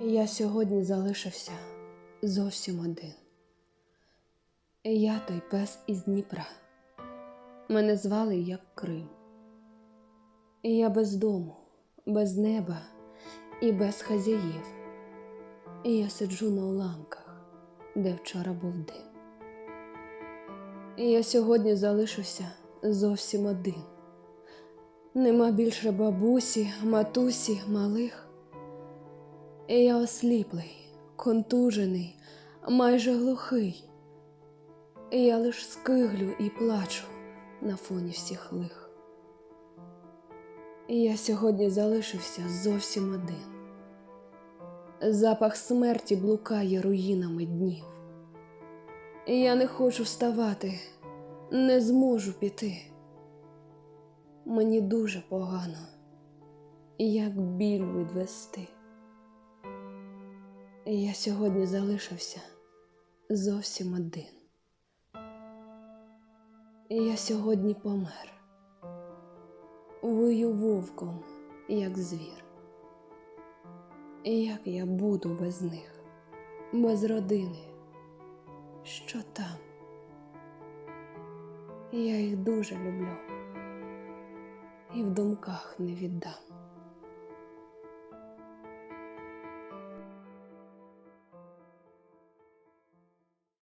Я сьогодні залишився зовсім один. Я той пес із Дніпра. Мене звали як Крим. Я без дому, без неба і без хазяїв. Я сиджу на уламках, де вчора був дим. Я сьогодні залишився зовсім один. Нема більше бабусі, матусі, малих. Я осліплий, контужений, майже глухий. Я лиш скиглю і плачу на фоні всіх лих. Я сьогодні залишився зовсім один. Запах смерті блукає руїнами днів. Я не хочу вставати, не зможу піти. Мені дуже погано, як біль відвести. Я сьогодні залишився зовсім один. Я сьогодні помер, вию вовком, як звір. Як я буду без них, без родини, що там? Я їх дуже люблю і в думках не віддам.